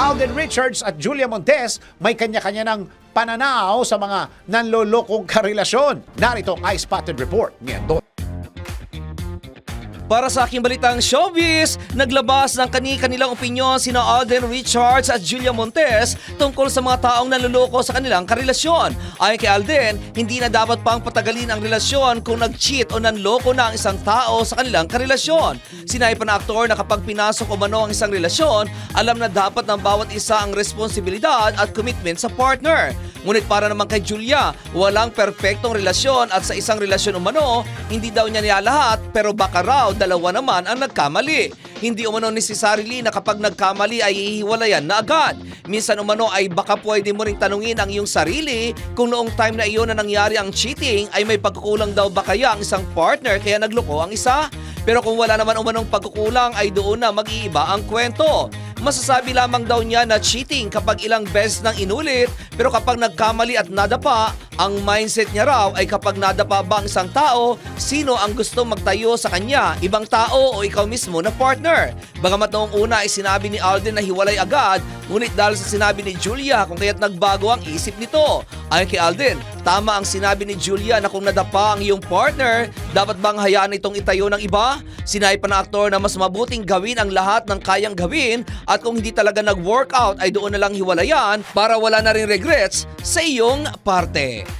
Alden Richards at Julia Montes may kanya-kanya ng pananaw sa mga nanlolokong karelasyon. Narito ang I-Spotted Report. Ngayon. Para sa aking balitang showbiz, naglabas ng kani-kanilang opinyon sina Alden Richards at Julia Montes tungkol sa mga taong nanluloko sa kanilang karelasyon. Ayon kay Alden, hindi na dapat pang patagalin ang relasyon kung nag-cheat o nanloko na ang isang tao sa kanilang karelasyon. Sinabi pa na aktor na kapag pinasok o mano ang isang relasyon, alam na dapat ng bawat isa ang responsibilidad at commitment sa partner. Ngunit para naman kay Julia, walang perpektong relasyon at sa isang relasyon umano, hindi daw niya niya lahat pero baka raw dalawa naman ang nagkamali. Hindi umano Sarili na kapag nagkamali ay ihiwalayan na agad. Minsan umano ay baka pwede mo ring tanungin ang iyong sarili kung noong time na iyon na nangyari ang cheating ay may pagkukulang daw ba kaya ang isang partner kaya nagloko ang isa? Pero kung wala naman umanong pagkukulang ay doon na mag-iiba ang kwento. Masasabi lamang daw niya na cheating kapag ilang beses nang inulit pero kapag nagkamali at nadapa, ang mindset niya raw ay kapag nadapa ba ang isang tao, sino ang gusto magtayo sa kanya, ibang tao o ikaw mismo na partner. Bagamat noong una ay sinabi ni Alden na hiwalay agad, ngunit dahil sa sinabi ni Julia kung kaya't nagbago ang isip nito. Ayon kay Alden, tama ang sinabi ni Julia na kung nadapa ang iyong partner, dapat bang hayaan itong itayo ng iba? Sinabi pa ng aktor na mas mabuting gawin ang lahat ng kayang gawin at kung hindi talaga nag-workout ay doon na lang hiwalayan para wala na rin regrets sa iyong parte.